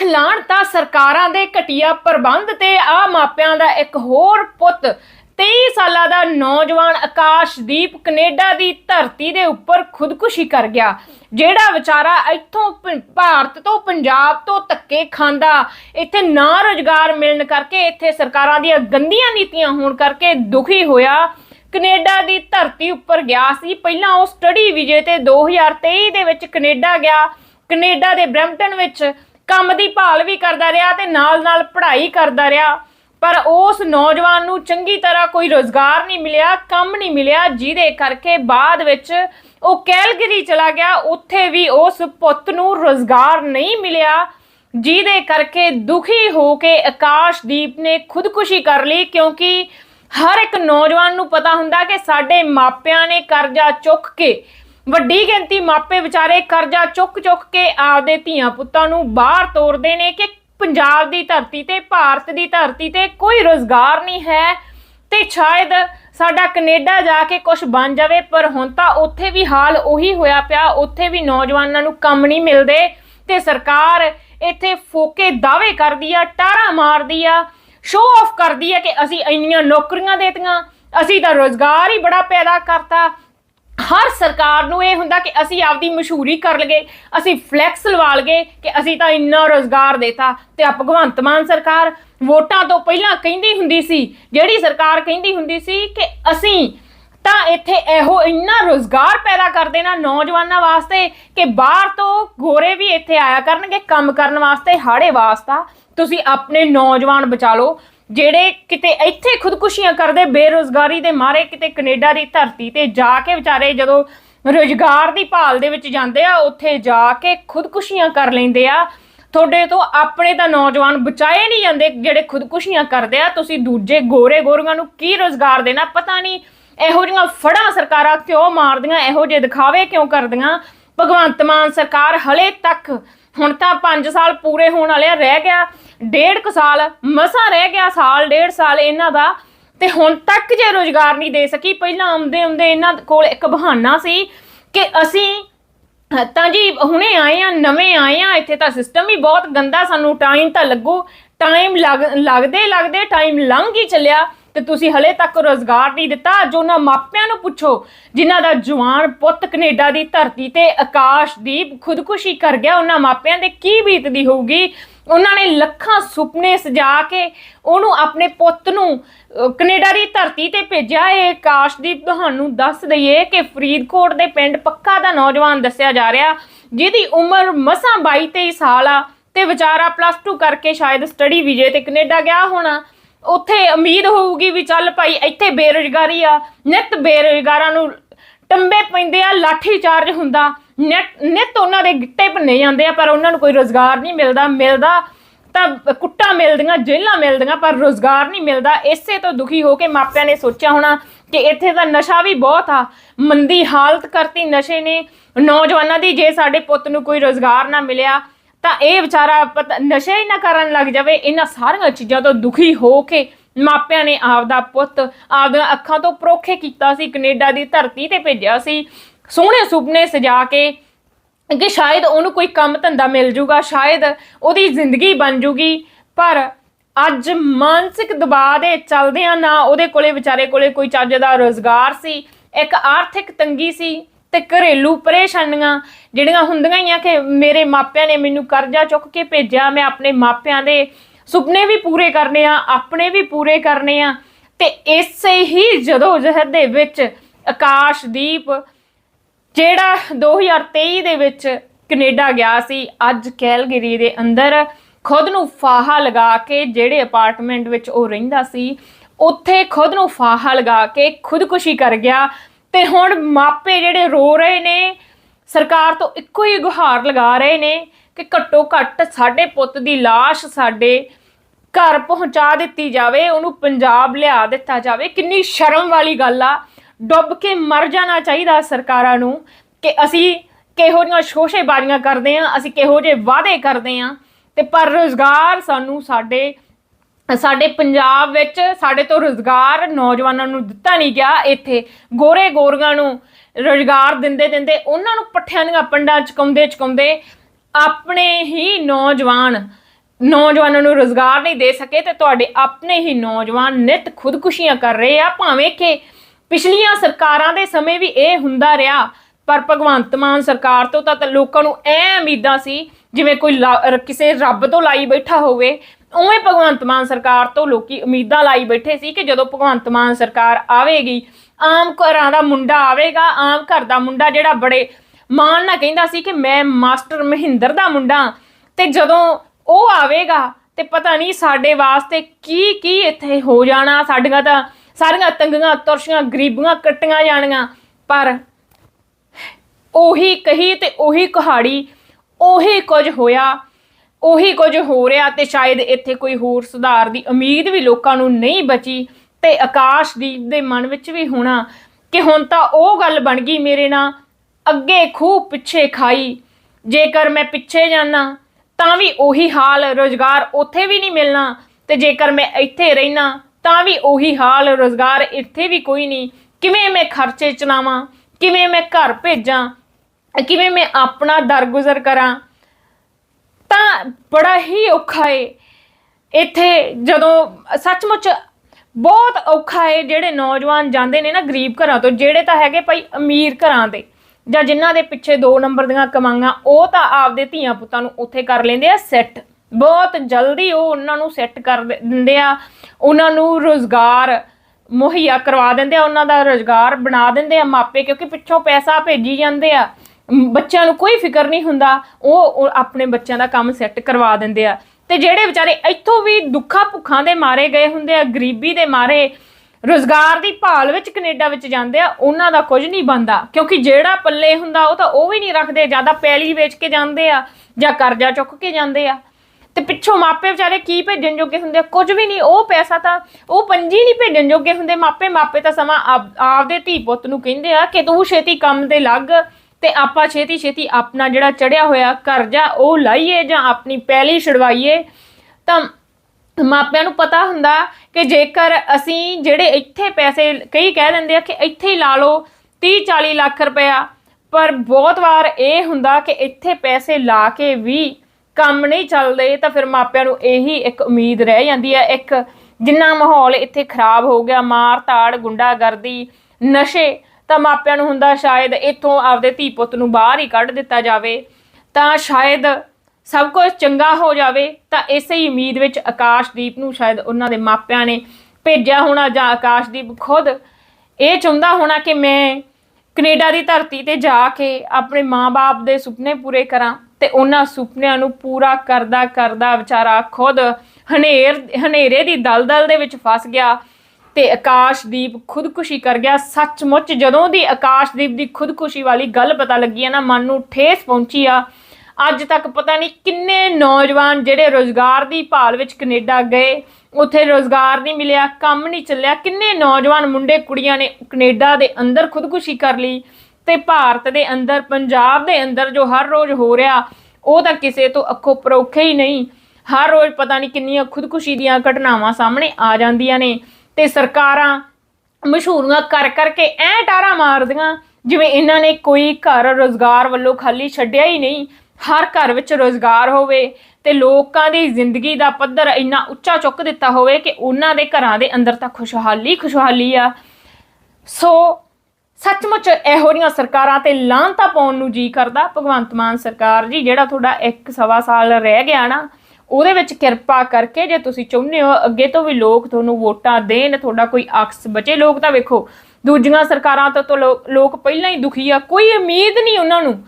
ਲੱਖ ਲਾਣ ਤਾਂ ਸਰਕਾਰਾਂ ਦੇ ਘਟੀਆ ਪ੍ਰਬੰਧ ਤੇ ਆ ਮਾਪਿਆਂ ਦਾ ਇੱਕ ਹੋਰ ਪੁੱਤ। 23 ਸਾਲਾਂ ਦਾ ਨੌਜਵਾਨ ਆਕਾਸ਼ਦੀਪ ਕੈਨੇਡਾ ਦੀ ਧਰਤੀ ਦੇ ਉੱਪਰ ਖੁਦਕੁਸ਼ੀ ਕਰ ਗਿਆ, ਜਿਹੜਾ ਵਿਚਾਰਾ ਇੱਥੋਂ ਭਾਰਤ ਤੋਂ ਪੰਜਾਬ ਤੋਂ ਧੱਕੇ ਖਾਂਦਾ। ਇੱਥੇ ਨਾ ਰੁਜ਼ਗਾਰ ਮਿਲਣ ਕਰਕੇ ਇੱਥੇ ਸਰਕਾਰਾਂ ਦੀਆਂ ਗੰਦੀਆਂ ਨੀਤੀਆਂ ਹੋਣ ਕਰਕੇ ਦੁਖੀ ਹੋਇਆ। ਕੈਨੇਡਾ ਦੀ ਧਰਤੀ ਉੱਪਰ ਗਿਆ ਸੀ। ਪਹਿਲਾਂ ਉਹ ਸਟੱਡੀ ਵੀਜ਼ੇ ਤੇ 2023 ਦੇ ਵਿੱਚ ਕੈਨੇਡਾ ਗਿਆ। ਕੈਨੇਡਾ ਦੇ ਬਰੈਂਪਟਨ ਵਿੱਚ ਕੰਮ ਦੀ ਭਾਲ ਵੀ ਕਰਦਾ ਰਿਹਾ ਤੇ ਨਾਲ-ਨਾਲ ਪੜ੍ਹਾਈ ਕਰਦਾ ਰਿਹਾ। ਪਰ ਉਸ ਨੌਜਵਾਨ ਨੂੰ ਚੰਗੀ ਤਰ੍ਹਾਂ ਕੋਈ ਰੋਜ਼ਗਾਰ ਨਹੀਂ ਮਿਲਿਆ, ਕੰਮ ਨਹੀਂ ਮਿਲਿਆ, ਜਿਹਦੇ ਕਰਕੇ ਬਾਅਦ ਵਿੱਚ ਉਹ ਕੈਲਗਰੀ ਚਲਾ ਗਿਆ। ਉੱਥੇ ਵੀ ਉਸ ਪੁੱਤ ਨੂੰ ਰੋਜ਼ਗਾਰ ਨਹੀਂ ਮਿਲਿਆ, ਜਿਹਦੇ ਕਰਕੇ ਦੁਖੀ ਹੋ ਕੇ ਆਕਾਸ਼ਦੀਪ ਨੇ ਖੁਦਕੁਸ਼ੀ ਕਰ ਲਈ। ਕਿਉਂਕਿ ਹਰ ਇੱਕ ਨੌਜਵਾਨ ਨੂੰ ਪਤਾ ਹੁੰਦਾ ਕਿ ਸਾਡੇ ਮਾਪਿਆਂ ਨੇ ਕਰਜ਼ਾ ਚੁੱਕ ਕੇ ਵੱਡੀ ਗਿਣਤੀ ਮਾਪੇ ਵਿਚਾਰੇ ਕਰਜ਼ਾ ਚੁੱਕ ਚੁੱਕ ਕੇ ਆਪਦੇ ਧੀਆਂ ਪੁੱਤਾਂ ਨੂੰ ਬਾਹਰ ਤੋਰਦੇ ਨੇ ਕਿ ਪੰਜਾਬ ਦੀ ਧਰਤੀ ਤੇ, ਭਾਰਤ ਦੀ ਧਰਤੀ ਤੇ ਕੋਈ ਰੋਜ਼ਗਾਰ ਨਹੀਂ ਹੈ ਤੇ ਸ਼ਾਇਦ ਸਾਡਾ ਕੈਨੇਡਾ ਜਾ ਕੇ ਕੁਝ ਬਣ ਜਾਵੇ, ਪਰ ਹੁਣ ਤਾਂ ਉੱਥੇ ਵੀ ਹਾਲ ਉਹੀ ਹੋਇਆ ਪਿਆ, ਉੱਥੇ ਵੀ ਨੌਜਵਾਨਾਂ ਨੂੰ ਕੰਮ ਨਹੀਂ ਮਿਲਦੇ ਤੇ ਸਰਕਾਰ ਇੱਥੇ ਫੋਕੇ ਦਾਅਵੇ ਕਰਦੀ ਆ ਟਾਰਾ ਮਾਰਦੀ ਆ ਸ਼ੋਅ ਆਫ ਕਰਦੀ ਆ ਕਿ ਅਸੀਂ ਇੰਨੀਆਂ ਨੌਕਰੀਆਂ ਦੇਤੀਆਂ, ਅਸੀਂ ਤਾਂ ਰੋਜ਼ਗਾਰ ਹੀ ਬੜਾ ਪੈਦਾ ਕਰਤਾ ਹਰ ਸਰਕਾਰ ਨੂੰ ਇਹ ਹੁੰਦਾ ਕਿ ਅਸੀਂ ਆਪਦੀ ਮਸ਼ਹੂਰੀ ਕਰ ਲਗੇ ਅਸੀਂ ਫਲੈਕਸ ਲਵਾ ਲਗੇ ਕਿ ਅਸੀਂ ਤਾਂ ਇੰਨਾ ਰੋਜ਼ਗਾਰ ਦੇਤਾ। ਤੇ ਆ ਭਗਵੰਤ ਮਾਨ ਸਰਕਾਰ ਵੋਟਾਂ ਤੋਂ ਪਹਿਲਾਂ ਕਹਿੰਦੀ ਹੁੰਦੀ ਸੀ, ਜਿਹੜੀ ਸਰਕਾਰ ਕਹਿੰਦੀ ਹੁੰਦੀ ਸੀ ਕਿ ਅਸੀਂ ਤਾਂ ਇੱਥੇ ਇਹੋ ਇੰਨਾ ਰੋਜ਼ਗਾਰ ਪੈਦਾ ਕਰ ਦੇਣਾ ਨੌਜਵਾਨਾਂ ਵਾਸਤੇ ਕਿ ਬਾਹਰ ਤੋਂ ਗੋਰੇ ਵੀ ਇੱਥੇ ਆਇਆ ਕਰਨਗੇ ਕੰਮ ਕਰਨ ਵਾਸਤੇ, ਹਾੜੇ ਵਾਸਤਾ। ਤੁਸੀਂ ਆਪਣੇ ਨੌਜਵਾਨ ਬਚਾ ਲਓ ਜਿਹੜੇ ਕਿਤੇ ਇੱਥੇ ਖੁਦਕੁਸ਼ੀਆਂ ਕਰਦੇ, ਬੇਰੋਜ਼ਗਾਰੀ ਦੇ ਮਾਰੇ ਕਿਤੇ ਕੈਨੇਡਾ ਦੀ ਧਰਤੀ ਤੇ ਜਾ ਕੇ ਵਿਚਾਰੇ ਜਦੋਂ ਰੋਜ਼ਗਾਰ ਦੀ ਭਾਲ ਦੇ ਵਿੱਚ ਜਾਂਦੇ ਆ, ਉੱਥੇ ਜਾ ਕੇ ਖੁਦਕੁਸ਼ੀਆਂ ਕਰ ਲੈਂਦੇ ਆ। ਤੁਹਾਡੇ ਤੋਂ ਆਪਣੇ ਤਾਂ ਨੌਜਵਾਨ ਬਚਾਏ ਨਹੀਂ ਜਾਂਦੇ ਜਿਹੜੇ ਖੁਦਕੁਸ਼ੀਆਂ ਕਰਦੇ ਆ। ਤੁਸੀਂ ਦੂਜੇ ਗੋਰੇ ਗੋਰੀਆਂ ਨੂੰ ਕੀ ਰੋਜ਼ਗਾਰ ਦੇਣਾ? ਪਤਾ ਨਹੀਂ ਇਹੋ ਜਿਹੀਆਂ ਫੜਾਂ ਸਰਕਾਰਾਂ ਕਿਉਂ ਮਾਰਦੀਆਂ, ਇਹੋ ਜਿਹੇ ਦਿਖਾਵੇ ਕਿਉਂ ਕਰਦੀਆਂ? ਭਗਵੰਤ ਮਾਨ ਸਰਕਾਰ ਹਲੇ ਤੱਕ ਹੁਣ ਤਾਂ 5 ਸਾਲ ਪੂਰੇ ਹੋਣ ਵਾਲੇ ਰਹਿ ਗਿਆ। ਡੇਢ ਕੁ ਸਾਲ, ਮਸਾਂ ਰਹਿ ਗਿਆ ਸਾਲ, ਡੇਢ ਸਾਲ ਇਹਨਾਂ ਦਾ, ਤੇ ਹੁਣ ਤੱਕ ਜੇ ਰੋਜ਼ਗਾਰ ਨਹੀਂ ਦੇ ਸਕੀ, ਪਹਿਲਾਂ ਆਉਂਦੇ ਆਉਂਦੇ ਇਹਨਾਂ ਕੋਲ ਇੱਕ ਬਹਾਨਾ ਸੀ ਕਿ ਅਸੀਂ ਤਾਂ ਜੀ ਹੁਣੇ ਆਏ ਆ ਨਵੇਂ ਆਏ ਆ ਇੱਥੇ ਤਾਂ ਸਿਸਟਮ ਹੀ ਬਹੁਤ ਗੰਦਾ ਸਾਨੂੰ ਟਾਈਮ ਤਾਂ ਲੱਗੂ ਟਾਈਮ ਲੱਗਦੇ ਲੱਗਦੇ ਟਾਈਮ ਲੰਘ ਹੀ ਚੱਲਿਆ, ਤੇ ਤੁਸੀਂ ਹਲੇ ਤੱਕ ਰੋਜ਼ਗਾਰ ਨਹੀਂ ਦਿੱਤਾ ਜੋ ਉਹਨਾਂ ਮਾਪਿਆਂ ਨੂੰ ਪੁੱਛੋ, ਜਿਨ੍ਹਾਂ ਦਾ ਜਵਾਨ ਪੁੱਤ ਕੈਨੇਡਾ ਦੀ ਧਰਤੀ ਤੇ ਆਕਾਸ਼ਦੀਪ ਖੁਦਕੁਸ਼ੀ ਕਰ ਗਿਆ, ਉਹਨਾਂ ਮਾਪਿਆਂ ਦੇ ਕੀ ਬੀਤਦੀ ਹੋਊਗੀ? ਉਹਨਾਂ ਨੇ ਲੱਖਾਂ ਸੁਪਨੇ ਸਜਾ ਕੇ ਉਹਨੂੰ ਆਪਣੇ ਪੁੱਤ ਨੂੰ ਅਹ, ਕੈਨੇਡਾ ਦੀ ਧਰਤੀ ਤੇ ਭੇਜਿਆ। ਇਹ ਕਾਸ਼ਦੀਪ ਤੁਹਾਨੂੰ ਦੱਸ ਦਈਏ ਕਿ ਫਰੀਦਕੋਟ ਦੇ ਪਿੰਡ ਪੱਕਾ ਦਾ ਨੌਜਵਾਨ ਦੱਸਿਆ ਜਾ ਰਿਹਾ ਜਿਹਦੀ ਉਮਰ ਮਸਾਂ 22 23 ਸਾਲ ਆ ਤੇ ਵਿਚਾਰਾ ਪਲੱਸ 2 ਕਰਕੇ ਸ਼ਾਇਦ ਸਟੱਡੀ ਵੀਜ਼ੇ ਤੇ ਕੈਨੇਡਾ ਗਿਆ ਹੋਣਾ। ਉੱਥੇ ਉਮੀਦ ਹੋਊਗੀ ਵੀ ਚੱਲ ਭਾਈ ਇੱਥੇ ਬੇਰੁਜ਼ਗਾਰੀ ਆ ਨਿਤ ਬੇਰੁਜ਼ਗਾਰਾਂ ਨੂੰ ਟੰਬੇ ਪੈਂਦੇ ਆ ਲਾਠੀ ਚਾਰਜ ਹੁੰਦਾ। ਨਿੱਤ ਨਿੱਤ ਉਹਨਾਂ ਦੇ ਗਿੱਟੇ ਭੰਨੇ ਜਾਂਦੇ ਆ, ਪਰ ਉਹਨਾਂ ਨੂੰ ਕੋਈ ਰੋਜ਼ਗਾਰ ਨਹੀਂ ਮਿਲਦਾ ਮਿਲਦਾ ਤਾਂ ਕੁੱਟਾਂ ਮਿਲਦੀਆਂ ਜੇਲਾਂ ਮਿਲਦੀਆਂ, ਪਰ ਰੋਜ਼ਗਾਰ ਨਹੀਂ ਮਿਲਦਾ। ਇਸੇ ਤੋਂ ਦੁਖੀ ਹੋ ਕੇ ਮਾਪਿਆਂ ਨੇ ਸੋਚਿਆ ਹੋਣਾ ਕਿ ਇੱਥੇ ਤਾਂ ਨਸ਼ਾ ਵੀ ਬਹੁਤ ਆ। ਮੰਦੀ ਹਾਲਤ ਕਰਤੀ ਨਸ਼ੇ ਨੇ। ਨੌਜਵਾਨਾਂ ਦੀ ਜੇ ਸਾਡੇ ਪੁੱਤ ਨੂੰ ਕੋਈ ਰੋਜ਼ਗਾਰ ਨਾ ਮਿਲਿਆ, ਤਾਂ ਇਹ ਵਿਚਾਰਾ ਪਤਾ ਨਸ਼ਾ ਹੀ ਨਾ ਕਰਨ ਲੱਗ ਜਾਵੇ। ਇਹਨਾਂ ਸਾਰੀਆਂ ਚੀਜ਼ਾਂ ਤੋਂ ਦੁਖੀ ਹੋ ਕੇ ਮਾਪਿਆਂ ਨੇ ਆਪਦਾ ਪੁੱਤ, ਆਪਦੀਆਂ ਅੱਖਾਂ ਤੋਂ ਪਰੋਖੇ ਕੀਤਾ ਸੀ। ਕੈਨੇਡਾ ਦੀ ਧਰਤੀ ਤੇ ਭੇਜਿਆ ਸੀ। ਸੋਹਣੇ ਸੁਪਨੇ ਸਜਾ ਕੇ ਕਿ ਸ਼ਾਇਦ ਉਹਨੂੰ ਕੋਈ ਕੰਮ ਧੰਦਾ ਮਿਲ ਜੂਗਾ, ਸ਼ਾਇਦ ਉਹਦੀ ਜ਼ਿੰਦਗੀ ਬਣ ਜੂਗੀ। ਪਰ ਅੱਜ ਮਾਨਸਿਕ ਦਬਾਅ ਦੇ ਚਲਦਿਆਂ ਨਾ ਉਹਦੇ ਕੋਲੇ ਵਿਚਾਰੇ ਕੋਲੇ ਕੋਈ ਚੱਜ ਦਾ ਰੋਜ਼ਗਾਰ ਸੀ, ਇੱਕ ਆਰਥਿਕ ਤੰਗੀ ਸੀ ਤੇ ਘਰੇਲੂ ਪਰੇਸ਼ਾਨੀਆਂ ਜਿਹੜੀਆਂ ਹੁੰਦੀਆਂ ਹੀ ਆ ਕਿ ਮੇਰੇ ਮਾਪਿਆਂ ਨੇ ਮੈਨੂੰ ਕਰਜ਼ਾ ਚੁੱਕ ਕੇ ਭੇਜਿਆ, ਮੈਂ ਆਪਣੇ ਮਾਪਿਆਂ ਦੇ ਸੁਪਨੇ ਵੀ ਪੂਰੇ ਕਰਨੇ ਆ, ਆਪਣੇ ਵੀ ਪੂਰੇ ਕਰਨੇ ਆ ਤੇ ਇਸੇ ਹੀ ਜਦੋਂ ਜਹਦ ਦੇ ਵਿੱਚ ਆਕਾਸ਼ਦੀਪ ਜਿਹੜਾ 2023 ਦੇ ਵਿੱਚ ਕੈਨੇਡਾ ਗਿਆ ਸੀ, ਅੱਜ ਕੈਲਗਰੀ ਦੇ ਅੰਦਰ ਖੁਦ ਨੂੰ ਫਾਹਾ ਲਗਾ ਕੇ ਜਿਹੜੇ ਅਪਾਰਟਮੈਂਟ ਵਿੱਚ ਉਹ ਰਹਿੰਦਾ ਸੀ, ਉੱਥੇ ਖੁਦ ਨੂੰ ਫਾਹਾ ਲਗਾ ਕੇ ਖੁਦਕੁਸ਼ੀ ਕਰ ਗਿਆ ਤੇ ਹੁਣ ਮਾਪੇ ਜਿਹੜੇ ਰੋ ਰਹੇ ਨੇ, ਸਰਕਾਰ ਤੋਂ ਇੱਕੋ ਹੀ ਗੁਹਾਰ ਲਗਾ ਰਹੇ ਨੇ ਕਿ ਘੱਟੋ ਘੱਟ ਸਾਡੇ ਪੁੱਤ ਦੀ লাশ ਸਾਡੇ ਘਰ ਪਹੁੰਚਾ ਦਿੱਤੀ ਜਾਵੇ, ਉਹਨੂੰ ਪੰਜਾਬ ਲਿਆ ਦਿੱਤਾ ਜਾਵੇ। ਕਿੰਨੀ ਸ਼ਰਮ ਵਾਲੀ ਗੱਲ ਆ। ਡੁੱਬ ਕੇ ਮਰ ਜਾਣਾ ਚਾਹੀਦਾ ਸਰਕਾਰਾਂ ਨੂੰ ਕਿ ਅਸੀਂ ਕਿਹੋ ਜਿਹੀਆਂ ਸ਼ੋਸ਼ੇਬਾਜ਼ੀਆਂ ਕਰਦੇ ਆ ਅਸੀਂ ਕਿਹੋ ਜਿਹੇ ਵਾਅਦੇ ਕਰਦੇ ਆ ਤੇ ਪਰ ਰੋਜ਼ਗਾਰ ਸਾਨੂੰ ਸਾਡੇ ਸਾਡੇ ਪੰਜਾਬ ਵਿੱਚ ਸਾਡੇ ਤੋਂ ਰੋਜ਼ਗਾਰ ਨੌਜਵਾਨਾਂ ਨੂੰ ਦਿੱਤਾ ਨਹੀਂ ਗਿਆ ਇੱਥੇ। ਗੋਰੇ ਗੋਰਗਾਂ ਨੂੰ ਰੋਜ਼ਗਾਰ ਦਿੰਦੇ ਦਿੰਦੇ ਉਹਨਾਂ ਨੂੰ ਪੱਠਿਆਂ ਦੀਆਂ ਪੰਡਾਂ ਚਕਾਉਂਦੇ ਚਕਾਉਂਦੇ ਆਪਣੇ ਹੀ ਨੌਜਵਾਨ, ਨੌਜਵਾਨਾਂ ਨੂੰ ਰੋਜ਼ਗਾਰ ਨਹੀਂ ਦੇ ਸਕੇ ਤੇ ਤੁਹਾਡੇ ਆਪਣੇ ਹੀ ਨੌਜਵਾਨ ਨਿਤ ਖੁਦਕੁਸ਼ੀਆਂ ਕਰ ਰਹੇ ਆ, ਭਾਵੇਂ ਕਿ ਪਿਛਲੀਆਂ ਸਰਕਾਰਾਂ ਦੇ ਸਮੇਂ ਵੀ ਇਹ ਹੁੰਦਾ ਰਿਹਾ, ਪਰ ਭਗਵੰਤ ਮਾਨ ਸਰਕਾਰ ਤੋਂ ਤਾਂ ਲੋਕਾਂ ਨੂੰ ਐ ਉਮੀਦਾਂ ਸੀ, ਜਿਵੇਂ ਕੋਈ ਲਾ- ਕਿਸੇ ਰੱਬ ਤੋਂ ਲਾਈ ਬੈਠਾ ਹੋਵੇ, ਉਵੇਂ ਭਗਵੰਤ ਮਾਨ ਸਰਕਾਰ ਤੋਂ ਲੋਕੀ ਉਮੀਦਾਂ ਲਾਈ ਬੈਠੇ ਸੀ ਕਿ ਜਦੋਂ ਭਗਵੰਤ ਮਾਨ ਸਰਕਾਰ ਆਵੇਗੀ, ਆਮ ਘਰਾਂ ਦਾ ਮੁੰਡਾ ਆਵੇਗਾ, ਆਮ ਘਰ ਦਾ ਮੁੰਡਾ ਜਿਹੜਾ ਬੜੇ ਮਾਣ ਨਾਲ ਕਹਿੰਦਾ ਸੀ ਕਿ ਮੈਂ ਮਾਸਟਰ ਮਹਿੰਦਰ ਦਾ ਮੁੰਡਾ, ਤੇ ਜਦੋਂ ਉਹ ਆਵੇਗਾ, ਤੇ ਪਤਾ ਨਹੀਂ ਸਾਡੇ ਵਾਸਤੇ ਕੀ ਕੀ ਇੱਥੇ ਹੋ ਜਾਣਾ, ਸਾਡੀਆਂ ਤਾਂ ਸਾਰੀਆਂ ਤੰਗੀਆਂ, ਤੁਰਸ਼ੀਆਂ, ਗਰੀਬੀਆਂ ਕੱਟੀਆਂ ਜਾਣੀਆਂ, ਪਰ ਉਹੀ ਕਹੀ ਤੇ ਉਹੀ ਕਹਾੜੀ, ਉਹੀ ਕੁਝ ਹੋਇਆ, ਉਹੀ ਕੁਝ ਹੋ ਰਿਹਾ ਤੇ ਸ਼ਾਇਦ ਇੱਥੇ ਕੋਈ ਹੋਰ ਸੁਧਾਰ ਦੀ ਉਮੀਦ ਵੀ ਲੋਕਾਂ ਨੂੰ ਨਹੀਂ ਬਚੀ ਤੇ ਆਕਾਸ਼ਦੀਪ ਦੇ ਮਨ ਵਿੱਚ ਵੀ ਹੋਣਾ ਕਿ ਹੁਣ ਤਾਂ ਉਹ ਗੱਲ ਬਣ ਗਈ ਮੇਰੇ ਨਾਲ, ਅੱਗੇ ਖੂਹ ਪਿੱਛੇ ਖਾਈ, ਜੇਕਰ ਮੈਂ ਪਿੱਛੇ ਜਾਣਾ ਤਾਂ ਵੀ ਉਹੀ ਹਾਲ, ਰੋਜ਼ਗਾਰ ਉੱਥੇ ਵੀ ਨਹੀਂ ਮਿਲਣਾ ਤੇ ਜੇਕਰ ਮੈਂ ਇੱਥੇ ਰਹਿਣਾ ਤਾਂ ਵੀ ਉਹੀ ਹਾਲ, ਰੋਜ਼ਗਾਰ ਇੱਥੇ ਵੀ ਕੋਈ ਨਹੀਂ। ਕਿਵੇਂ ਮੈਂ ਖਰਚੇ ਚਲਾਵਾਂ? ਕਿਵੇਂ ਮੈਂ ਘਰ ਭੇਜਾਂ? ਕਿਵੇਂ ਮੈਂ ਆਪਣਾ ਦਰਗੁਜ਼ਰ ਕਰਾਂ? ਤਾਂ ਬੜਾ ਹੀ ਔਖਾ ਏ। ਇੱਥੇ ਜਦੋਂ, ਸੱਚਮੁੱਚ ਬਹੁਤ ਔਖਾ ਏ ਜਿਹੜੇ ਨੌਜਵਾਨ ਜਾਂਦੇ ਨੇ ਨਾ ਗਰੀਬ ਘਰਾਂ ਤੋਂ, ਜਿਹੜੇ ਤਾਂ ਹੈਗੇ ਭਾਈ ਅਮੀਰ ਘਰਾਂ ਦੇ, ਜਾਂ ਜਿਨ੍ਹਾਂ ਦੇ ਪਿੱਛੇ 2 ਨੰਬਰ ਦੀਆਂ ਕਮਾਈਆਂ ਉਹ ਤਾਂ ਆਪਦੇ ਧੀਆਂ ਪੁੱਤਾਂ ਨੂੰ ਉੱਥੇ ਕਰ ਲੈਂਦੇ ਆ ਸੈੱਟ। ਬਹੁਤ ਜਲਦੀ ਉਹ ਉਹਨਾਂ ਨੂੰ ਸੈੱਟ ਕਰ ਦਿੰਦੇ ਆ। ਉਹਨਾਂ ਨੂੰ ਰੋਜ਼ਗਾਰ ਮੁਹੱਈਆ ਕਰਵਾ ਦਿੰਦੇ ਆ, ਉਹਨਾਂ ਦਾ ਰੋਜ਼ਗਾਰ ਬਣਾ ਦਿੰਦੇ ਆ ਮਾਪੇ, ਕਿਉਂਕਿ ਪਿੱਛੋਂ ਪੈਸਾ ਭੇਜੀ ਜਾਂਦੇ ਆ। ਬੱਚਿਆਂ ਨੂੰ ਕੋਈ ਫਿਕਰ ਨਹੀਂ ਹੁੰਦਾ, ਉਹ ਉਹ ਆਪਣੇ ਬੱਚਿਆਂ ਦਾ ਕੰਮ ਸੈੱਟ ਕਰਵਾ ਦਿੰਦੇ ਆ। ਤੇ ਜਿਹੜੇ ਵਿਚਾਰੇ ਇੱਥੋਂ ਵੀ ਦੁੱਖਾਂ ਭੁੱਖਾਂ ਦੇ ਮਾਰੇ ਗਏ ਹੁੰਦੇ ਆ, ਗਰੀਬੀ ਦੇ ਮਾਰੇ, ਰੋਜ਼ਗਾਰ ਦੀ ਭਾਲ ਵਿੱਚ ਕੈਨੇਡਾ ਵਿੱਚ ਜਾਂਦੇ ਆ, ਉਹਨਾਂ ਦਾ ਕੁਝ ਨਹੀਂ ਬੰਦਾ ਕਿਉਂਕਿ ਜਿਹੜਾ ਪੱਲੇ ਹੁੰਦਾ, ਉਹ ਤਾਂ ਉਹ ਵੀ ਨਹੀਂ ਰੱਖਦੇ ਜ਼ਿਆਦਾ ਪੈਲੀ ਵੇਚ ਕੇ ਜਾਂਦੇ ਆ, ਜਾਂ ਕਰਜ਼ਾ ਚੁੱਕ ਕੇ ਜਾਂਦੇ ਆ। ਤੇ ਪਿੱਛੋਂ ਮਾਪੇ ਵਿਚਾਰੇ ਕੀ ਭੇਜਣ ਜੋਗੇ ਹੁੰਦੇ? ਆ? ਕੁਝ ਵੀ ਨਹੀਂ, ਉਹ ਪੈਸਾ ਤਾਂ, ਉਹ ਪੰਜੀ ਨਹੀਂ ਭੇਜਣ ਜੋਗੇ ਹੁੰਦੇ। ਮਾਪੇ ਮਾਪੇ ਤਾਂ ਸਮਾਂ ਆਪ- ਆਪਦੇ ਧੀ ਪੁੱਤ ਨੂੰ ਕਹਿੰਦੇ ਆ ਕਿ ਤੂੰ ਛੇਤੀ ਕੰਮ ਤੇ ਲੱਗ ਤੇ ਆਪਾਂ ਛੇਤੀ ਛੇਤੀ ਆਪਣਾ ਜਿਹੜਾ ਚੜਿਆ ਹੋਇਆ ਕਰਜ਼ਾ ਉਹ ਲਾਈਏ ਜਾਂ ਆਪਣੀ ਪਹਿਲੀ ਛਡਵਾਈਏ। ਤਾਂ ਮਾਪਿਆਂ ਨੂੰ ਪਤਾ ਹੁੰਦਾ ਕਿ ਜੇਕਰ ਅਸੀਂ ਜਿਹੜੇ ਇੱਥੇ ਪੈਸੇ ਕਈ ਕਹਿ ਦਿੰਦੇ ਆ ਕਿ ਇੱਥੇ ਹੀ ਲਾ ਲਓ 30 40 ਲੱਖ ਰੁਪਇਆ। ਪਰ ਬਹੁਤ ਵਾਰ ਇਹ ਹੁੰਦਾ ਕਿ ਇੱਥੇ ਪੈਸੇ ਲਾ ਕੇ ਵੀ ਕੰਮ ਨਹੀਂ ਚੱਲਦੇ, ਤਾਂ ਫਿਰ ਮਾਪਿਆਂ ਨੂੰ ਇਹੀ ਇੱਕ ਉਮੀਦ ਰਹਿ ਜਾਂਦੀ ਹੈ। ਇੱਕ ਜਿੰਨਾ ਮਾਹੌਲ ਇੱਥੇ ਖਰਾਬ ਹੋ ਗਿਆ ਮਾਰ ਤਾੜ ਗੁੰਡਾਗਰਦੀ, ਨਸ਼ੇ, ਤਾਂ ਮਾਪਿਆਂ ਨੂੰ ਹੁੰਦਾ ਸ਼ਾਇਦ ਇੱਥੋਂ ਆਪਦੇ ਧੀ ਪੁੱਤ ਨੂੰ ਬਾਹਰ ਹੀ ਕੱਢ ਦਿੱਤਾ ਜਾਵੇ। ਤਾਂ ਸ਼ਾਇਦ ਸਭ ਕੁਝ ਚੰਗਾ ਹੋ ਜਾਵੇ, ਤਾਂ ਇਸੇ ਹੀ ਉਮੀਦ ਵਿੱਚ ਆਕਾਸ਼ਦੀਪ ਨੂੰ ਸ਼ਾਇਦ ਉਹਨਾਂ ਦੇ ਮਾਪਿਆਂ ਨੇ ਭੇਜਿਆ ਹੋਣਾ ਜਾਂ ਆਕਾਸ਼ਦੀਪ ਖੁਦ ਇਹ ਚਾਹੁੰਦਾ ਹੋਣਾ ਕਿ ਮੈਂ ਕੈਨੇਡਾ ਦੀ ਧਰਤੀ ਤੇ ਜਾ ਕੇ ਆਪਣੇ ਮਾਪੇ ਦੇ ਸੁਪਨੇ ਪੂਰੇ ਕਰਾਂ। ਤੇ ਉਹਨਾਂ ਸੁਪਨਿਆਂ ਨੂੰ ਪੂਰਾ ਕਰਦਾ ਕਰਦਾ ਵਿਚਾਰਾ ਖੁਦ ਹਨੇਰ, ਹਨੇਰੇ ਦੀ ਦਲਦਲ ਦੇ ਵਿੱਚ ਫਸ ਗਿਆ ਤੇ ਆਕਾਸ਼ਦੀਪ ਖੁਦਕੁਸ਼ੀ ਕਰ ਗਿਆ। ਸੱਚਮੁੱਚ ਜਦੋਂ ਦੀ ਆਕਾਸ਼ਦੀਪ ਦੀ ਖੁਦਕੁਸ਼ੀ ਵਾਲੀ ਗੱਲ ਪਤਾ ਲੱਗੀ ਹੈ ਨਾ, ਮਨ ਨੂੰ ਠੇਸ ਪਹੁੰਚੀ ਆ। ਅੱਜ ਤੱਕ ਪਤਾ ਨਹੀਂ ਕਿੰਨੇ ਨੌਜਵਾਨ ਜਿਹੜੇ ਰੋਜ਼ਗਾਰ ਦੀ ਭਾਲ ਵਿੱਚ ਕੈਨੇਡਾ ਗਏ, ਉੱਥੇ ਰੋਜ਼ਗਾਰ ਨਹੀਂ ਮਿਲਿਆ, ਕੰਮ ਨਹੀਂ ਚੱਲਿਆ। ਕਿੰਨੇ ਨੌਜਵਾਨ ਮੁੰਡੇ, ਕੁੜੀਆਂ ਨੇ ਕੈਨੇਡਾ ਦੇ ਅੰਦਰ ਖੁਦਕੁਸ਼ੀ ਕਰ ਲਈ। ਤੇ ਭਾਰਤ ਦੇ ਅੰਦਰ, ਪੰਜਾਬ ਦੇ ਅੰਦਰ ਜੋ ਹਰ ਰੋਜ਼ ਹੋ ਰਿਹਾ, ਉਹ ਤਾਂ ਕਿਸੇ ਤੋਂ ਅੱਖੋਂ ਪਰੋਖੇ ਹੀ ਨਹੀਂ। ਹਰ ਰੋਜ਼ ਪਤਾ ਨਹੀਂ ਕਿੰਨੀਆਂ ਖੁਦਕੁਸ਼ੀ ਦੀਆਂ ਘਟਨਾਵਾਂ ਸਾਹਮਣੇ ਆ ਜਾਂਦੀਆਂ ਨੇ ਤੇ ਸਰਕਾਰਾਂ ਮਸ਼ਹੂਰੀਆਂ ਕਰ ਕਰਕੇ ਐ ਟਾਰਾ ਮਾਰਦੀਆਂ, ਜਿਵੇਂ ਇਹਨਾਂ ਨੇ ਕੋਈ ਘਰ ਰੋਜ਼ਗਾਰ ਵੱਲੋਂ ਖਾਲੀ ਛੱਡਿਆ ਹੀ ਨਹੀਂ। ਹਰ ਘਰ ਵਿੱਚ ਰੋਜ਼ਗਾਰ ਹੋਵੇ ਤੇ ਲੋਕਾਂ ਦੀ ਜ਼ਿੰਦਗੀ ਦਾ ਪੱਧਰ ਇੰਨਾ ਉੱਚਾ ਚੁੱਕ ਦਿੱਤਾ ਹੋਵੇ ਕਿ ਉਹਨਾਂ ਦੇ ਘਰਾਂ ਦੇ ਅੰਦਰ ਤਾਂ ਖੁਸ਼ਹਾਲੀ ਖੁਸ਼ਹਾਲੀ ਆ। ਸੋ ਸੱਚਮੁੱਚ ਇਹੋ ਜਿਹੀਆਂ ਸਰਕਾਰਾਂ ਤੇ ਲਾਂਤਾ ਪਾਉਣ ਨੂੰ ਜੀ ਕਰਦਾ। ਭਗਵੰਤ ਮਾਨ ਸਰਕਾਰ ਜੀ, ਜਿਹੜਾ ਤੁਹਾਡਾ ਇੱਕ ਸਵਾ ਸਾਲ ਰਹਿ ਗਿਆ ਨਾ, ਉਹਦੇ ਵਿੱਚ ਕਿਰਪਾ ਕਰਕੇ ਜੇ ਤੁਸੀਂ ਚਾਹੁੰਦੇ ਹੋ, ਅੱਗੇ ਤੋਂ ਵੀ ਲੋਕ ਤੁਹਾਨੂੰ ਵੋਟਾਂ ਦੇਣ, ਤੁਹਾਡਾ ਕੋਈ ਅਕਸ ਬਚੇ। ਲੋਕ ਤਾਂ ਵੇਖੋ, ਦੂਜੀਆਂ ਸਰਕਾਰਾਂ ਤੋਂ ਲੋ- ਲੋਕ ਪਹਿਲਾਂ ਹੀ ਦੁਖੀ ਆ। ਕੋਈ ਉਮੀਦ ਨਹੀਂ ਉਹਨਾਂ ਨੂੰ।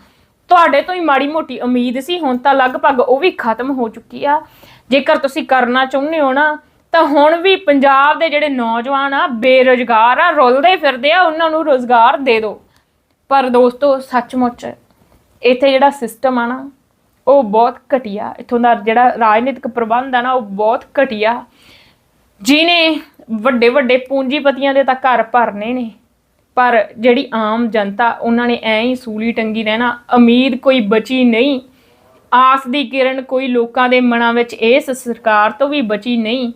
ਤੁਹਾਡੇ ਤੋਂ ਹੀ ਮਾੜੀ ਮੋਟੀ ਉਮੀਦ ਸੀ, ਹੁਣ ਤਾਂ ਲਗਭਗ ਉਹ ਵੀ ਖਤਮ ਹੋ ਚੁੱਕੀ ਆ। ਜੇਕਰ ਤੁਸੀਂ ਕਰਨਾ ਚਾਹੁੰਦੇ ਹੋ ਨਾ ਤਾਂ ਹੁਣ ਵੀ ਪੰਜਾਬ ਦੇ ਜਿਹੜੇ ਨੌਜਵਾਨ ਆ, ਬੇਰੁਜ਼ਗਾਰ ਆ, ਰੁਲਦੇ ਫਿਰਦੇ ਆ, ਉਹਨਾਂ ਨੂੰ ਰੋਜ਼ਗਾਰ ਦੇ ਦਿਓ। ਪਰ ਦੋਸਤੋ, ਸੱਚਮੁੱਚ ਇੱਥੇ ਜਿਹੜਾ ਸਿਸਟਮ ਆ ਨਾ, ਉਹ ਬਹੁਤ ਘਟੀਆ। ਇੱਥੋਂ ਦਾ ਜਿਹੜਾ ਰਾਜਨੀਤਿਕ ਪ੍ਰਬੰਧ ਆ ਨਾ, ਉਹ ਬਹੁਤ ਘਟੀਆ। ਜਿਨੇ ਵੱਡੇ ਵੱਡੇ ਪੂੰਜੀਪਤੀਆਂ ਦੇ ਤਾਂ ਘਰ ਭਰਨੇ ਨੇ, ਪਰ ਜਿਹੜੀ ਆਮ ਜਨਤਾ, ਉਹਨਾਂ ਨੇ ਐਂ ਹੀ ਸੂਲੀ ਟੰਗੀ ਰਹਿਣਾ, ਉਮੀਦ ਕੋਈ ਬਚੀ ਨਹੀਂ। ਆਸ ਦੀ ਕਿਰਨ ਕੋਈ ਲੋਕਾਂ ਦੇ ਮਨਾਂ ਵਿੱਚ ਇਸ ਸਰਕਾਰ ਤੋਂ ਵੀ ਬਚੀ ਨਹੀਂ।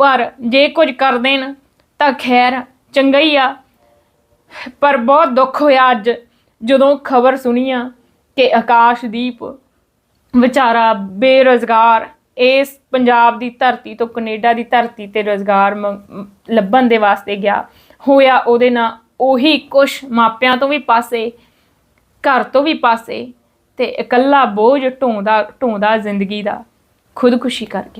ਪਰ ਜੇ ਕੁਝ ਕਰ ਦੇਣ ਤਾਂ ਖੈਰ, ਚੰਗਾ ਹੀ ਆ। ਪਰ ਬਹੁਤ ਦੁੱਖ ਹੋਇਆ ਅੱਜ ਜਦੋਂ ਖਬਰ ਸੁਣੀ ਆ ਕਿ ਆਕਾਸ਼ਦੀਪ ਵਿਚਾਰਾ ਬੇਰੁਜ਼ਗਾਰ ਇਸ ਪੰਜਾਬ ਦੀ ਧਰਤੀ ਤੋਂ ਕੈਨੇਡਾ ਦੀ ਧਰਤੀ ਤੇ ਰੋਜ਼ਗਾਰ ਮ- ਲੱਭਣ ਦੇ ਵਾਸਤੇ ਗਿਆ। ਹੋਇਆ ਉਹਦੇ ਨਾਲ ਉਹੀ ਕੁਛ ਮਾਪਿਆਂ ਤੋਂ ਵੀ ਪਾਸੇ, ਘਰ ਤੋਂ ਵੀ ਪਾਸੇ ਤੇ ਇਕੱਲਾ ਬੋਝ ਢੋਂਦਾ ਢੋਂਦਾ ਜ਼ਿੰਦਗੀ ਦਾ। ਖੁਦਕੁਸ਼ੀ ਕਰ ਗਿਆ।